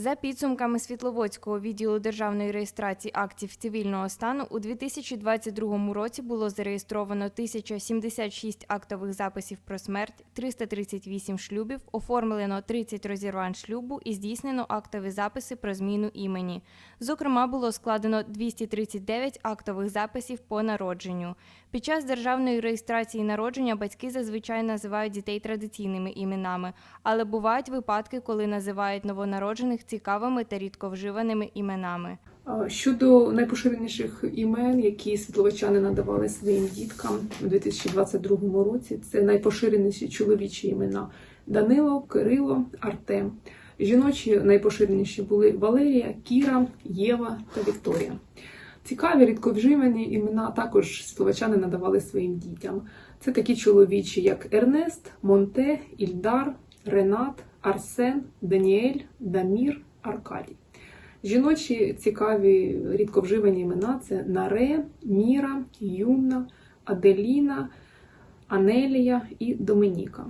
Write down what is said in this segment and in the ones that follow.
За підсумками Світловодського відділу державної реєстрації актів цивільного стану у 2022 році було зареєстровано 1076 актових записів про смерть, 338 шлюбів, оформлено 30 розірвань шлюбу і здійснено актові записи про зміну імені. Зокрема, було складено 239 актових записів по народженню. Під час державної реєстрації народження батьки зазвичай називають дітей традиційними іменами, але бувають випадки, коли називають новонароджених цікавими та рідковживаними іменами. Щодо найпоширеніших імен, які світловичани надавали своїм діткам у 2022 році, це найпоширеніші чоловічі імена Данило, Кирило, Артем. Жіночі найпоширеніші були Валерія, Кіра, Єва та Вікторія. Цікаві рідковживані імена також світловичани надавали своїм дітям. Це такі чоловічі, як Ернест, Монте, Ільдар, Ренат, Арсен, Даніель, Дамір, Аркадій. Жіночі цікаві рідковживані імена це Наре, Міра, Юна, Аделіна, Анелія і Доменіка.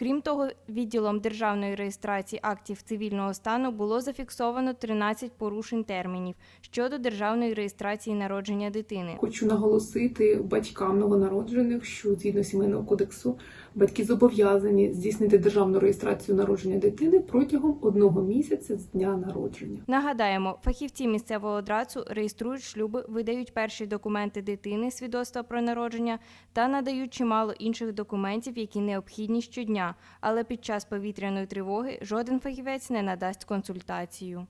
Крім того, відділом державної реєстрації актів цивільного стану було зафіксовано 13 порушень термінів щодо державної реєстрації народження дитини. Хочу наголосити батькам новонароджених, що згідно сімейного кодексу батьки зобов'язані здійснити державну реєстрацію народження дитини протягом одного місяця з дня народження. Нагадаємо, фахівці місцевого драцу реєструють шлюби, видають перші документи дитини, свідоцтва про народження та надають чимало інших документів, які необхідні щодня. Але під час повітряної тривоги жоден фахівець не надасть консультацію.